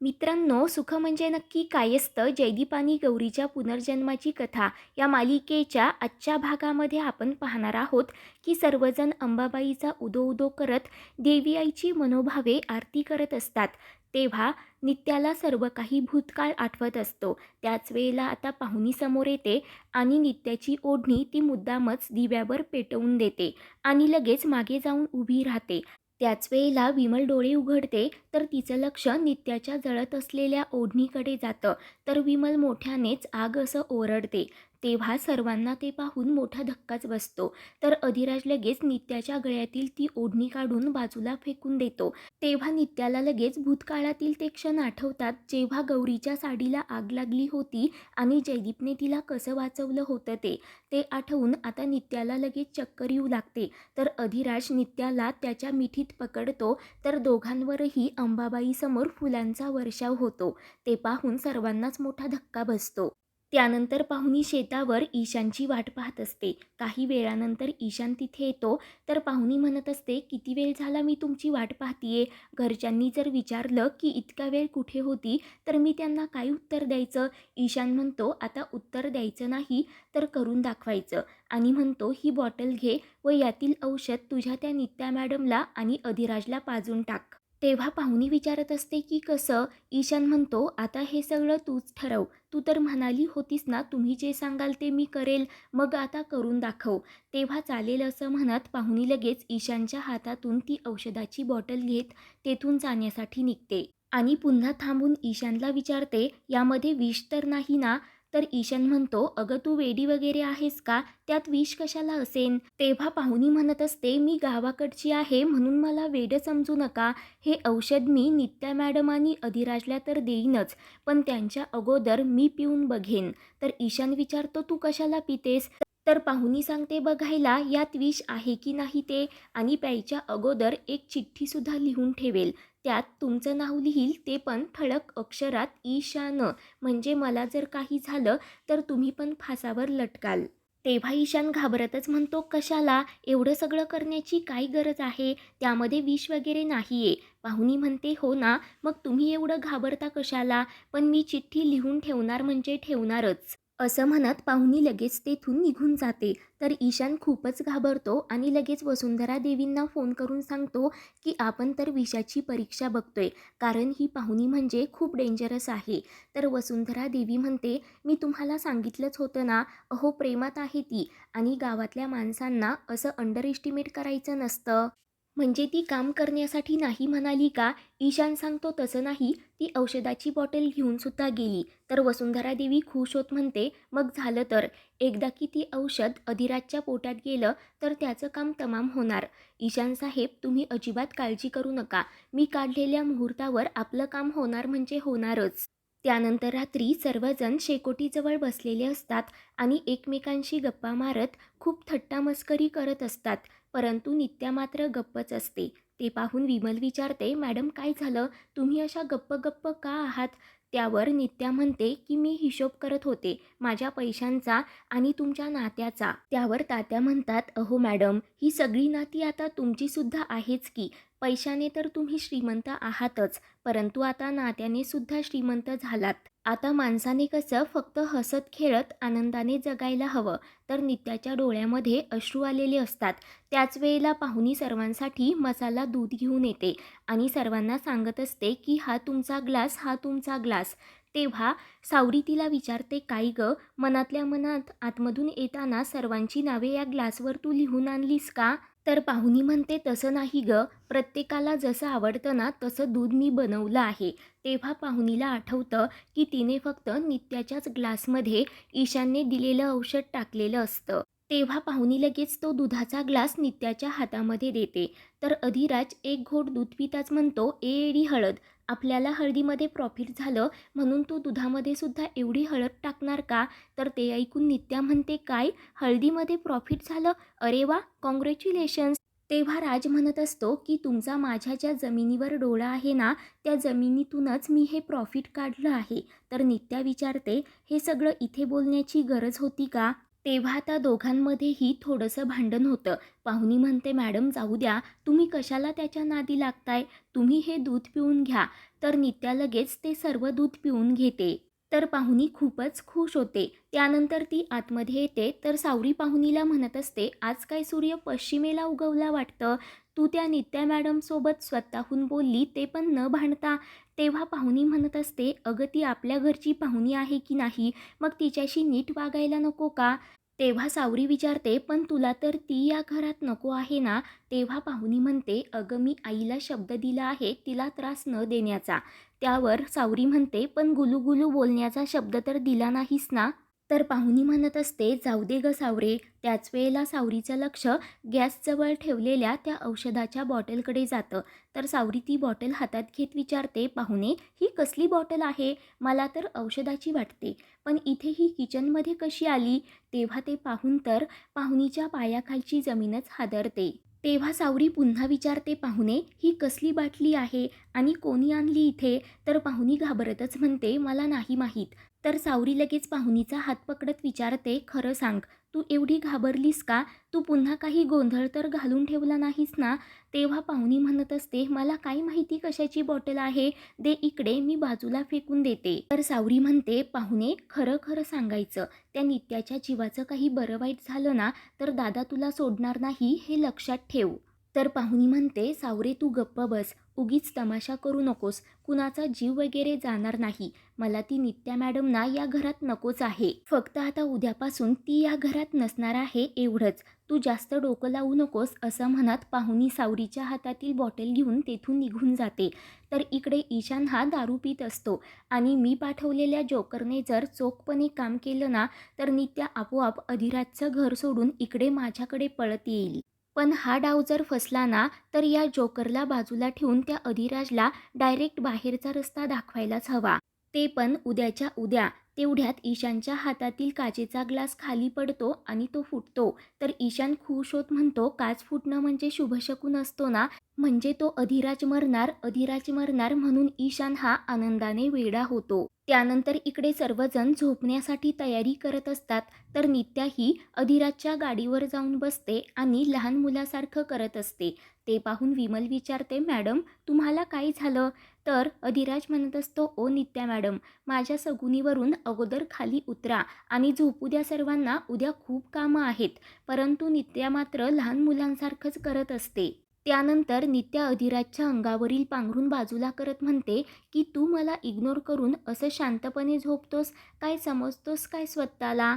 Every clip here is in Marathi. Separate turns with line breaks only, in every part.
मित्रांनो सुख म्हणजे नक्की काय असतं? जयदीप आणि गौरीच्या पुनर्जन्माची कथा या मालिकेच्या आजच्या भागामध्ये आपण पाहणार आहोत की सर्वजण अंबाबाईचा उदो उदो करत देवी आईची मनोभावे आरती करत असतात. तेव्हा नित्याला सर्व काही भूतकाळ आठवत असतो. त्याच वेळेला आता पाहुणी समोर येते आणि नित्याची ओढणी ती मुद्दामच दिव्यावर पेटवून देते आणि लगेच मागे जाऊन उभी राहते. त्याच वेळेला विमल डोळे उघडते तर तिचं लक्ष नित्याच्या जळत असलेल्या ओढणीकडे जातं. तर विमल मोठ्यानेच आग असं ओरडते. तेव्हा सर्वांना ते पाहून मोठा धक्काच बसतो. तर अधिराज लगेच नित्याच्या गळ्यातील ती ओढणी काढून बाजूला फेकून देतो. तेव्हा नित्याला लगेच भूतकाळातील ते क्षण आठवतात. जेव्हा गौरीच्या साडीला आग लागली होती आणि जयदीपने तिला कसं वाचवलं होतं ते ते आठवून आता नित्याला लगेच चक्कर येऊ लागते. तर अधिराज नित्याला त्याच्या मिठीत पकडतो. तर दोघांवरही अंबाबाईसमोर फुलांचा वर्षाव होतो. ते पाहून सर्वांनाच मोठा धक्का बसतो. त्यानंतर पाहुणी शेतावर ईशानची वाट पाहत असते. काही वेळानंतर ईशान तिथे येतो. तर पाहुणी म्हणत असते किती वेळ झाला मी तुमची वाट पाहतीये? घरच्यांनी जर विचारलं की इतका वेळ कुठे होती तर मी त्यांना काय उत्तर द्यायचं? ईशान म्हणतो आता उत्तर द्यायचं नाही तर करून दाखवायचं. आणि म्हणतो ही बॉटल घे व यातील औषध तुझ्या त्या नित्या मॅडमला आणि अधिराजला पाजून टाक. तेव्हा पाहुणी विचारत असते की कसं? ईशान म्हणतो आता हे सगळं तूच ठरव. तू तर म्हणाली होतीस ना तुम्ही जे सांगाल ते मी करेल. मग आता करून दाखव. तेव्हा चालेल असं म्हणत पाहुणी लगेच ईशानच्या हातातून ती औषधाची बॉटल घेत तेथून जाण्यासाठी निघते. आणि पुन्हा थांबून ईशानला विचारते यामध्ये विष तर नाही ना? तर ईशान म्हणतो अगं तू वेडी वगैरे आहेस का? त्यात विष कशाला असेन? तेव्हा पाहुणी म्हणत असते मी गावाकडची आहे म्हणून मला वेड समजू नका. हे औषध मी नित्या मॅडम आणि अधिराजला तर देईनच पण त्यांच्या अगोदर मी पिऊन बघेन. तर ईशान विचारतो तू कशाला पितेस? तर पाहुणी सांगते बघायला यात विष आहे की नाही ते? आणि प्यायच्या अगोदर एक चिठ्ठीसुद्धा लिहून ठेवेल. त्यात तुमचं नाव लिहील ते पण ठळक अक्षरात ईशान. म्हणजे मला जर काही झालं तर तुम्ही पण फासावर लटकाल. तेव्हा ईशान घाबरतच म्हणतो कशाला? एवढं सगळं करण्याची काय गरज आहे? त्यामध्ये विष वगैरे नाही आहे पाहुणी म्हणते हो ना मग तुम्ही एवढं घाबरता कशाला? पण मी चिठ्ठी लिहून ठेवणार म्हणजे ठेवणारच. असं म्हणत पाहुणी लगेच तेथून निघून जाते. तर ईशान खूपच घाबरतो आणि लगेच वसुंधरा देवींना फोन करून सांगतो की आपण तर विषाची परीक्षा बघतोय. कारण ही पाहुणी म्हणजे खूप डेंजरस आहे. तर वसुंधरा देवी म्हणते मी तुम्हाला सांगितलंच होतं ना अहो प्रेमात आहे ती. आणि गावातल्या माणसांना असं अंडर एस्टिमेट करायचं नसतं. म्हणजे ती काम करण्यासाठी नाही म्हणाली का? ईशान सांगतो तसं नाही. ती औषधाची बॉटल घेऊन सुद्धा गेली. तर वसुंधरा देवी खुश होत म्हणते मग झालं तर. एकदा की ती औषध अधिराजच्या पोटात गेलं तर त्याचं काम तमाम होणार. ईशान साहेब तुम्ही अजिबात काळजी करू नका. मी काढलेल्या मुहूर्तावर आपलं काम होणार म्हणजे होणारच. त्यानंतर रात्री सर्वजण शेकोटीजवळ बसलेले असतात आणि एकमेकांशी गप्पा मारत खूप थट्टामस्करी करत असतात. परंतु नित्या मात्र गप्पच असते. ते पाहून विमल विचारते मॅडम काय झालं? तुम्ही अशा गप्प गप्प का आहात? त्यावर नित्या म्हणते की मी हिशोब करत होते माझ्या पैशांचा आणि तुमच्या नात्याचा. त्यावर तात्या म्हणतात अहो मॅडम ही सगळी नाती आता तुमचीसुद्धा आहेच की पैशाने तर तुम्ही श्रीमंत आहातच परंतु आता नात्याने सुद्धा श्रीमंत झालात. आता माणसाने कसं फक्त हसत खेळत आनंदाने जगायला हवं तर नित्याच्या डोळ्यामध्ये अश्रू आलेले असतात. त्याच वेळेला पाहुणी सर्वांसाठी मसाला दूध घेऊन येते आणि सर्वांना सांगत असते की हा तुमचा ग्लास हा तुमचा ग्लास. तेव्हा सावरी तिला विचारते काय ग? मनातल्या मनात आतमधून येताना सर्वांची नावे या ग्लासवर तू लिहून आणलीस का? तर पाहुणी म्हणते तसं नाही ग. प्रत्येकाला जसं आवडतं ना तसं दूध मी बनवलं आहे. तेव्हा पाहुणीला आठवतं की तिने फक्त नित्याच्याच ग्लासमध्ये ईशानने दिलेलं औषध टाकलेलं असतं. तेव्हा पाहुणी लगेच तो दुधाचा ग्लास नित्याच्या हातामध्ये देते. तर अधिराज एक घोट दूध पिताच म्हणतो ए एडी हळद. आपल्याला हळदीमध्ये प्रॉफिट झालं म्हणून तू दुधामध्ये सुद्धा एवढी हळद टाकणार का तर ते ऐकून नित्या म्हणते काय? हळदीमध्ये प्रॉफिट झालं? अरे वा! कॉंग्रॅच्युलेशन्स तेव्हा राज म्हणत असतो की तुमचा माझ्या ज्या जमिनीवर डोळा आहे ना त्या जमिनीतूनच मी हे प्रॉफिट काढलं आहे. तर नित्या विचारते हे सगळं इथे बोलण्याची गरज होती का? तेव्हा त्या दोघांमध्येही थोडंसं भांडण होतं. पाहुणी म्हणते मॅडम जाऊ द्या. तुम्ही कशाला त्याच्या नादी लागताय? तुम्ही हे दूध पिऊन घ्या. तर नित्या लगेच ते सर्व दूध पिऊन घेते. तर पाहुणी खूपच खुश होते. त्यानंतर ती आतमध्ये येते. तर सावरी पाहुणीला म्हणत असते आज काय सूर्य पश्चिमेला उगवला वाटतं? तू त्या नित्या मॅडमसोबत स्वतःहून बोलली ते पण न भांडता. तेव्हा पाहुणी म्हणत असते अगं ती आपल्या घरची पाहुणी आहे की नाही? मग तिच्याशी नीट वागायला नको का? तेव्हा सावरी विचारते पण तुला तर ती या घरात नको आहे ना? तेव्हा पाहुणी म्हणते अगं मी आईला शब्द दिला आहे तिला त्रास न देण्याचा. त्यावर सावरी म्हणते पण गुलूगुलू बोलण्याचा शब्द तर दिला नाहीस ना तर पाहुणी म्हणत असते जाऊ दे ग सावरे. त्याच वेळेला सावरीचं लक्ष गॅसजवळ ठेवलेल्या त्या औषधाच्या बॉटलकडे जातं. तर सावरी ती बॉटल हातात घेत विचारते पाहुणे ही कसली बॉटल आहे? मला तर औषधाची वाटते. पण इथे ही किचनमध्ये कशी आली तेव्हा ते पाहून तर पाहुणीच्या पायाखालची जमीनच हादरते. तेव्हा सावरी पुन्हा विचारते पाहुणे ही कसली बाटली आहे? आणि कोणी आणली इथे? तर पाहुणी घाबरतच म्हणते मला नाही माहीत. तर सावरी लगेच पाहुणीचा हात पकडत विचारते खरं सांग तू एवढी घाबरलीस का? तू पुन्हा काही गोंधळ तर घालून ठेवला नाहीस ना? तेव्हा पाहुणी म्हणत असते मला काय माहिती कशाची बॉटल आहे? दे इकडे मी बाजूला फेकून देते. तर सावरी म्हणते पाहुणे खरं खरं सांगायचं त्या नित्याच्या जीवाचं काही बरं वाईट झालं ना तर दादा तुला सोडणार नाही हे लक्षात ठेव. तर पाहुणी म्हणते सावरे तू गप्प बस. उगीच तमाशा करू नकोस. कुणाचा जीव वगैरे जाणार नाही. मला ती नित्या मॅडम ना या घरात नकोच आहे. फक्त आता उद्यापासून ती या घरात नसणार आहे एवढंच. तू जास्त डोकं लावू नकोस असं म्हणत पाहुणी सावरीच्या हातातील बॉटल घेऊन तेथून निघून जाते. तर इकडे ईशान हा दारू पित असतो. आणि मी पाठवलेल्या जोकरने जर चोखपणे काम केलं ना तर नित्या आपोआप अधिराजचं घर सोडून इकडे माझ्याकडे पळत येईल. पण हा डाव जर फसला ना तर या जोकरला बाजूला ठेवून त्या अधिराजला डायरेक्ट बाहेरचा रस्ता दाखवायलाच हवा. ते पण उद्याच्या उद्या तेवढ्यात ईशानच्या हातातील काचेचा ग्लास खाली पडतो आणि तो फुटतो. तर ईशान खुश होत म्हणतो काच फुटणं म्हणजे शुभशकून असतो ना? म्हणजे तो अधिराज मरणार अधिराज मरणार म्हणून ईशान हा आनंदाने वेडा होतो. त्यानंतर इकडे सर्वजण झोपण्यासाठी तयारी करत असतात. तर नित्याही अधिराजच्या गाडीवर जाऊन बसते आणि लहान मुलासारखं करत असते. ते पाहून विमल विचारते मॅडम तुम्हाला काय झालं? तर अधिराज म्हणत असतो ओ नित्या मॅडम माझ्या सगुनीवरून अगोदर खाली उतरा आणि झोपू द्या सर्वांना उद्या खूप कामं आहेत. परंतु नित्या मात्र लहान मुलांसारखंच करत असते. त्यानंतर नित्या अधिराजच्या अंगावरील पांघरून बाजूला करत म्हणते की तू मला इग्नोर करून असं शांतपणे झोपतोस? काय समजतोस काय स्वतःला?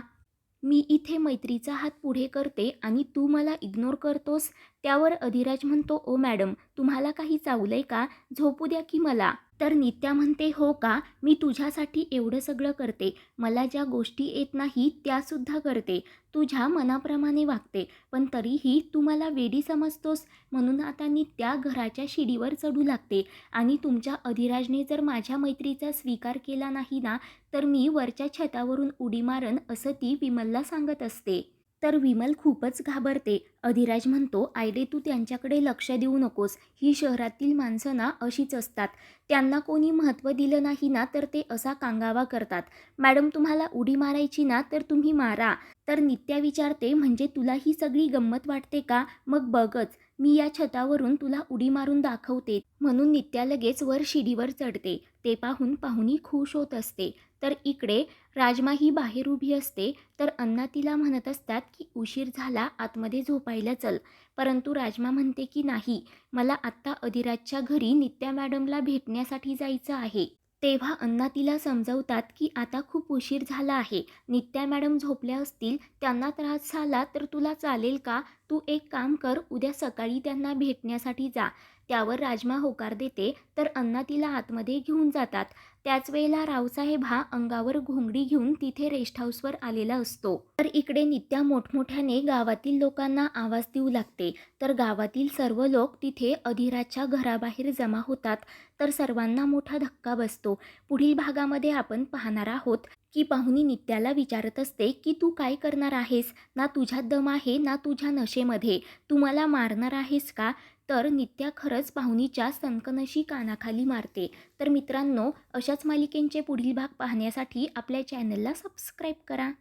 मी इथे मैत्रीचा हात पुढे करते आणि तू मला इग्नोर करतोस? त्यावर अधिराज म्हणतो ओ मॅडम तुम्हाला काही चावलंय का? झोपू द्या की मला. तर नित्या म्हणते हो का? मी तुझ्यासाठी एवढं सगळं करते. मला ज्या गोष्टी येत नाही त्यासुद्धा करते. तुझ्या मनाप्रमाणे वागते. पण तरीही तू मला वेडी समजतोस. म्हणून आता नित्या घराच्या शिडीवर चढू लागते. आणि तुमच्या अधिराजने जर माझ्या मैत्रीचा स्वीकार केला नाही ना तर मी वरच्या छतावरून उडी मारन असं ती विमलला सांगत असते. तर विमल खूपच घाबरते. अधिराज म्हणतो आयडे तू त्यांच्याकडे लक्ष देऊ नकोस. ही शहरातील माणसं ना अशीच असतात. त्यांना कोणी महत्त्व दिलं नाही ना तर ते असा कांगावा करतात. मॅडम तुम्हाला उडी मारायची ना तर तुम्ही मारा. तर नित्या विचारते म्हणजे तुला ही सगळी गंमत वाटते का? मग बघच. मी या छतावरून तुला उडी मारून दाखवते. म्हणून नित्या लगेच वर शिडीवर चढते. ते पाहून पाहुणी खुश होत असते. तर इकडे राजमा ही बाहेर उभी असते तर अण्णा तिला म्हणत असतात की उशीर झाला आतमध्ये झोपायला चल. परंतु राजमा म्हणते की नाही मला आत्ता अधिराजच्या घरी नित्या मॅडमला भेटण्यासाठी जायचं आहे. तेव्हा अण्णा तिला समजवतात की आता खूप उशीर झाला आहे. नित्या मॅडम झोपल्या असतील त्यांना त्रास झाला तर तुला चालेल का? तू एक काम कर उद्या सकाळी त्यांना भेटण्यासाठी जा. त्यावर राजमा होकार देते तर अण्णा तिला आतमध्ये घेऊन जातात. त्याच वेळेला रावसाहेब हा अंगावर घोंगडी घेऊन तिथे रेस्ट हाऊसवर आलेला असतो. तर इकडे नित्या मोठमोठ्याने गावातील लोकांना आवाज देऊ लागते. तर गावातील सर्व लोक तिथे अधिराजच्या घराबाहेर जमा होतात. तर सर्वांना मोठा धक्का बसतो. पुढील भागामध्ये आपण पाहणार आहोत की पाहुणी नित्याला विचारत असते की तू काय करणार आहेस? ना तुझ्यात दम आहे ना तुझ्या नशेमध्ये. तू मला मारणार आहेस का? तर नित्या खरंच पाहुणीच्या संकनशी कानाखाली मारते. तर मित्रांनो अशाच मालिकेंचे पुढील भाग पाहण्यासाठी आपल्या चॅनलला सबस्क्राईब करा.